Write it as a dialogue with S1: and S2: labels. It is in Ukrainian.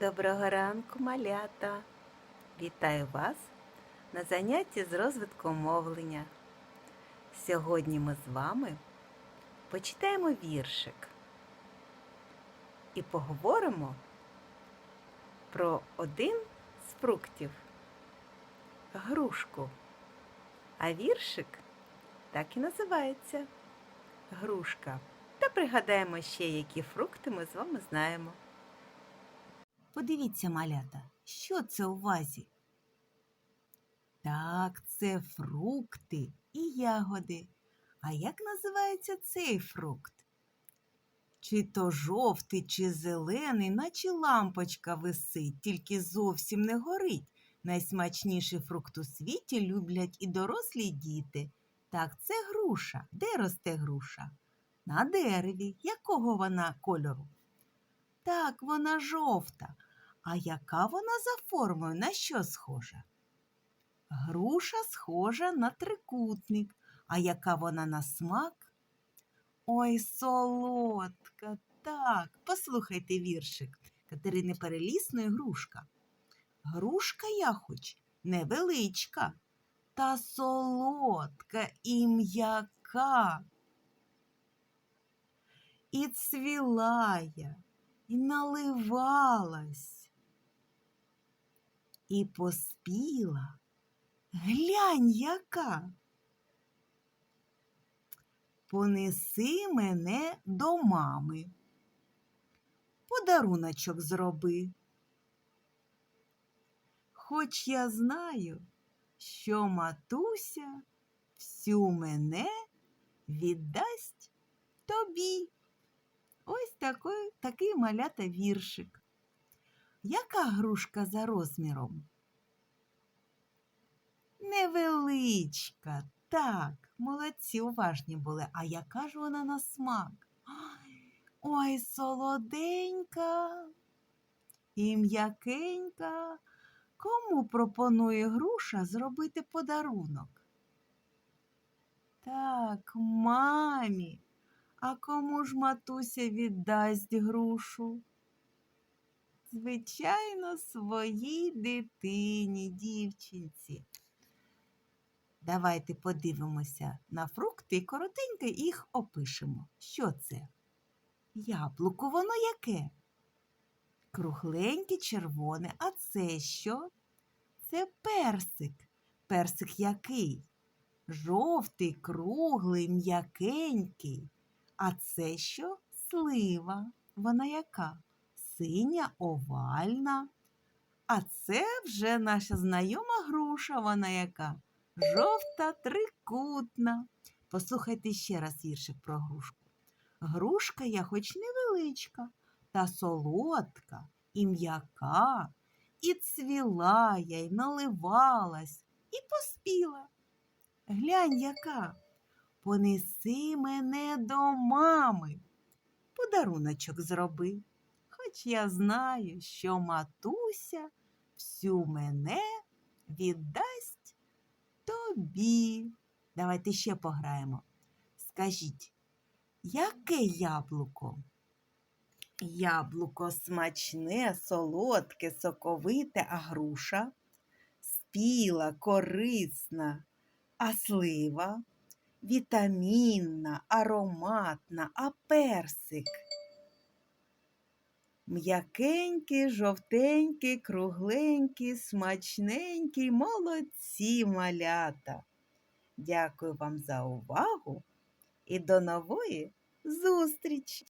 S1: Доброго ранку, малята! Вітаю вас на занятті з розвитку мовлення. Сьогодні ми з вами почитаємо віршик і поговоримо про один з фруктів грушку. А віршик так і називається грушка. Та пригадаємо ще, які фрукти ми з вами знаємо. Подивіться, малята, що це у вазі? Так, це фрукти і ягоди. А як називається цей фрукт? Чи то жовтий, чи зелений, наче лампочка висить, тільки зовсім не горить. Найсмачніший фрукт у світі люблять і дорослі діти. Так, це груша. Де росте груша? На дереві. Якого вона кольору? Так, вона жовта. А яка вона за формою? На що схожа? Груша схожа на трикутник. А яка вона на смак? Ой, солодка, так. Послухайте віршик Катерини Перелісної грушка. Грушка я хоч невеличка, та солодка і м'яка. І цвіла я, і наливалась, і поспіла. Глянь, яка. Понеси мене до мами. Подаруночок зроби. Хоч я знаю, що матуся всю мене віддасть тобі. Ось такий, такий малята віршик. Яка грушка за розміром? Невеличка, так, молодці, уважні були. А яка ж вона на смак? Ой, солоденька і м'якенька. Кому пропонує груша зробити подарунок? Так, мамі. А кому ж матуся віддасть грушу? Звичайно, своїй дитині, дівчинці. Давайте подивимося на фрукти і коротенько їх опишемо. Що це? Яблуко, воно яке? Кругленьке, червоне. А це що? Це персик. Персик який? Жовтий, круглий, м'якенький. А це що? Слива. Вона яка? Синя, овальна. А це вже наша знайома груша, вона яка? Жовта трикутна. Послухайте ще раз віршик про грушку. Грушка я хоч невеличка, та солодка і м'яка, і цвіла я, й наливалась, і поспіла. Глянь, яка. Понеси мене до мами. Подаруночок зроби. Хоч я знаю, що матуся всю мене віддасть тобі. Давайте ще пограємо. Скажіть, яке яблуко? Яблуко смачне, солодке, соковите, а груша спіла, корисна, а слива вітамінна, ароматна, а персик. М'якенький, жовтенький, кругленький, смачненький, молодці малята. Дякую вам за увагу і до нової зустрічі!